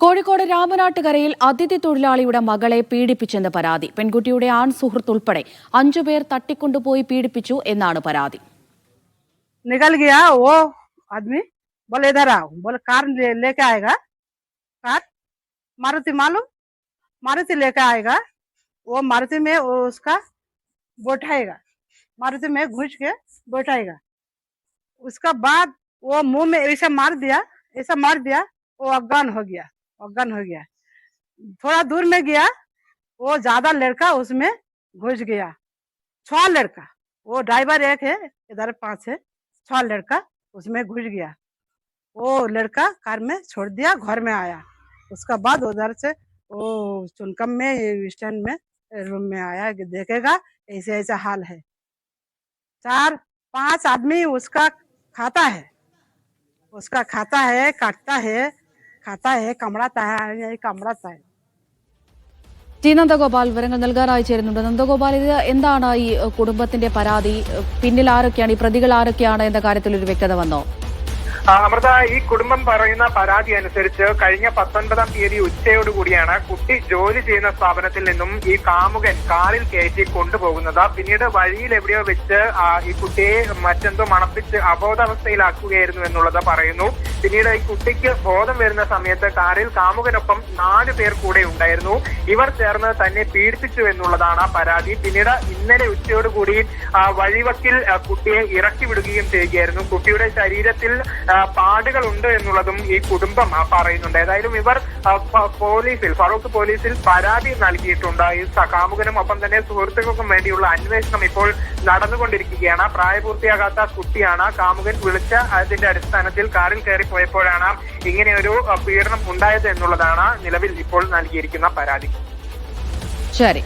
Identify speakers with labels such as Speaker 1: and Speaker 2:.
Speaker 1: കോഴിക്കോട് രാമനാട്ടുകരയിൽ അതിഥി തൊഴിലാളിയുടെ മകളെ പീഡിപ്പിച്ചെന്ന് പരാതി പെൺകുട്ടിയുടെ ആൺ സുഹൃത്ത് ഉൾപ്പെടെ അഞ്ചുപേർ തട്ടിക്കൊണ്ടുപോയി പീഡിപ്പിച്ചു എന്നാണ് പരാതി
Speaker 2: निकल गया वो आदमी बोले इधर आओ बोले कार ले, लेके आएगा कार मारुति मालूम मारुति लेके आएगा वो मारुति में वो उसका बैठाएगा मारुति में घुस के बैठाएगा उसका बाद वो मुंह में ऐसा मार दिया ऐसा मार दिया वो अफगान हो गया अफगान हो गया। थोड़ा दूर में गया, वो ज़्यादा लड़का उसमें घुस गया। छह लड़का, वो ड्राइवर एक है, इधर पाँच है, छह लड़का उसमें घुस गया। वो लड़का कार में छोड़ दिया, घर में आया। उसका बाद उधर से वो चुनकम में, स्टैंड में, रूम में आया कि देखेगा, ऐसे ऐसा हाल है। चार, पाँच आदमी उसका खाता है। उसका खाता है, काटता है खाता है कमड़ाता है यही कमड़ाता है
Speaker 1: ടി നന്ദഗോപാൽ വിവരങ്ങൾ നൽകാനായി ചേരുന്നുണ്ട് നന്ദഗോപാൽ ഇത് എന്താണ് ഈ ഏഹ്, കുടുംബത്തിന്റെ പരാതി ഏഹ്, പിന്നിൽ ആരൊക്കെയാണ് ഈ പ്രതികൾ ആരൊക്കെയാണ് എന്ന കാര്യത്തിൽ ഒരു വ്യക്തത വന്നോ
Speaker 3: ആ, അമൃത ഈ കുടുംബം പറയുന്ന പരാതി അനുസരിച്ച് കഴിഞ്ഞ പത്തൊൻപതാം തീയതി ഉച്ചയോടുകൂടിയാണ് കുട്ടി ജോലി ചെയ്യുന്ന സ്ഥാപനത്തിൽ നിന്നും ഈ കാമുകൻ കാറിൽ കയറ്റി കൊണ്ടുപോകുന്നത് പിന്നീട് വഴിയിൽ എവിടെയോ വെച്ച് ആ, ഈ കുട്ടിയെ മറ്റെന്തോ മണപ്പിച്ച് അബോധാവസ്ഥയിലാക്കുകയായിരുന്നു എന്നുള്ളത് പറയുന്നു പിന്നീട് ഈ കുട്ടിക്ക് ബോധം വരുന്ന സമയത്ത് കാറിൽ കാമുകനൊപ്പം നാല് പേർ കൂടെ ഉണ്ടായിരുന്നു. ഇവർ ചേർന്ന് തന്നെ പീഡിപ്പിച്ചു എന്നുള്ളതാണ് പരാതി. പിന്നീട് ഇന്നലെ ഉച്ചയോടുകൂടി വഴിവക്കിൽ കുട്ടിയെ ഇറക്കി വിടുകയും ചെയ്യുകയായിരുന്നു. കുട്ടിയുടെ ശരീരത്തിൽ പാടുകൾ ഉണ്ട് എന്നുള്ളതും ഈ കുടുംബം പറയുന്നുണ്ട്. ഏതായാലും ഇവർ പോലീസിൽ ഫറൂഖ് പോലീസിൽ പരാതി നൽകിയിട്ടുണ്ട്. ഈ കാമുകനും ഒപ്പം തന്നെ സുഹൃത്തുക്കൾക്കും വേണ്ടിയുള്ള അന്വേഷണം ഇപ്പോൾ നടന്നുകൊണ്ടിരിക്കുകയാണ്. പ്രായപൂർത്തിയാകാത്ത കുട്ടിയാണ്. കാമുകൻ വിളിച്ച അതിന്റെ അടിസ്ഥാനത്തിൽ കാറിൽ കയറി പോയപ്പോഴാണ് ഇങ്ങനെയൊരു പീഡനം ഉണ്ടായത് എന്നുള്ളതാണ് നിലവിൽ ഇപ്പോൾ നൽകിയിരിക്കുന്ന പരാതി.
Speaker 1: ശരി.